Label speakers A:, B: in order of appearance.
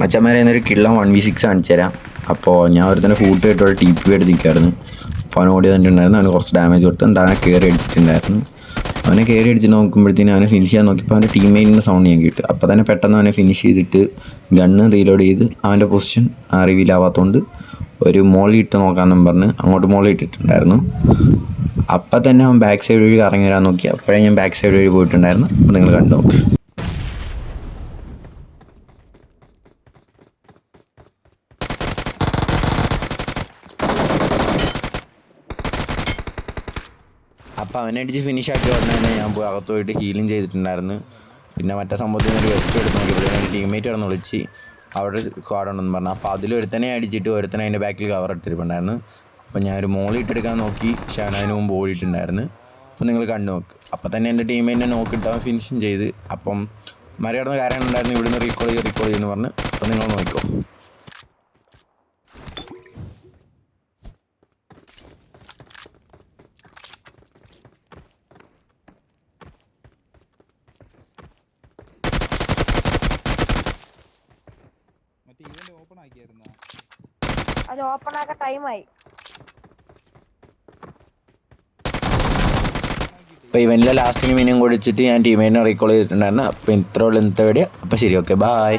A: മച്ചന്മാരെ എന്നൊരു കിള്ളം one V six കാണിച്ചു തരാം അപ്പോൾ ഞാൻ ഒരു തന്നെ ഫൂട്ട് കേട്ടോ ടി പി എടുത്ത് നിൽക്കുമായിരുന്നു അപ്പോൾ അവൻ തന്നിട്ടുണ്ടായിരുന്നു അവന് കുറച്ച് ഡാമേജ് കൊടുത്തിട്ടുണ്ട് അവനെ കയറി അടിച്ചിട്ടുണ്ടായിരുന്നു. അവനെ കയറി അടിച്ച് നോക്കുമ്പോഴത്തേനും അവനെ ഫിനിഷ് ചെയ്യാൻ നോക്കിയപ്പോൾ അവന്റെ ടീമേറ്റിന്റെ സൗണ്ട് ഞാൻ കേട്ടു. അപ്പോൾ തന്നെ പെട്ടെന്ന് അവനെ ഫിനിഷ് ചെയ്തിട്ട് ഗണ്ണ് റീലോഡ് ചെയ്ത് അവന്റെ പൊസിഷൻ റിവീലാവാത്തതുകൊണ്ട് ഒരു മോളി ഇട്ട് നോക്കാമെന്നും പറഞ്ഞ് അങ്ങോട്ട് മോളി ഇട്ടിട്ടുണ്ടായിരുന്നു. അപ്പം തന്നെ അവൻ ബാക്ക് സൈഡ് വഴി കറങ്ങി വരാൻ നോക്കി. അപ്പോഴേ ഞാൻ ബാക്ക് സൈഡ് വഴി പോയിട്ടുണ്ടായിരുന്നു. അപ്പോൾ നിങ്ങൾ കണ്ടു നോക്ക്. അപ്പോൾ അടിച്ച് ഫിനിഷ് ആക്കി ഉടനെ തന്നെ ഞാൻ പോയി അകത്ത് പോയിട്ട് ഹീലിംഗ് ചെയ്തിട്ടുണ്ടായിരുന്നു. പിന്നെ മറ്റേ സംഭവത്തിൽ ഒരു വെസ്റ്റ് എടുത്ത് നോക്കിയപ്പോൾ എന്റെ ടീംമേറ്റ് കിടന്ന് വിളിച്ച് അവിടെ സ്ക്വാഡുണ്ടെന്ന് പറഞ്ഞു. അപ്പോൾ അതിൽ ഒരുത്തനെ അടിച്ചിട്ട് ഒരുത്തനെ അതിന്റെ ബാക്കിൽ കവർ എടുത്തിട്ടുണ്ടായിരുന്നു അപ്പോൾ ഞാൻ ഒരു മോളി ഇട്ടെടുക്കാൻ നോക്കി. പക്ഷേ അതിന് മുമ്പ് ഓടിയിട്ടുണ്ടായിരുന്നു. അപ്പോൾ നിങ്ങൾ കണ്ടു നോക്ക്. അപ്പോൾ തന്നെ എന്റെ ടീമിനെ നോക്കിയിട്ട് അവൻ ഫിനിഷിങ് ചെയ്ത്. അപ്പം മറികടന്ന കാര്യം ഉണ്ടായിരുന്നു ഇവിടുന്ന് റീകോൾ ചെയ്ത് റീകോൾ ചെയ്യുമെന്ന് പറഞ്ഞ്. അപ്പോൾ നിങ്ങൾ നോക്കിക്കോ.
B: ഓപ്പൺ ആക്കിയായിരുന്നോ?
C: അത് ഓപ്പൺ ആക്കാൻ ടൈമായി
A: അപ്പോൾ ഇവനിലെ ലാസ്റ്റിന് മീനും കുടിച്ചിട്ട് ഞാൻ ടീമേറ്റിനെ റീകോൾ ചെയ്തിട്ടുണ്ടായിരുന്നു. അപ്പോൾ ഇത്രയുള്ള ഇന്നത്തെ വീഡിയോ അപ്പോൾ ശരി ഓക്കെ ബായ്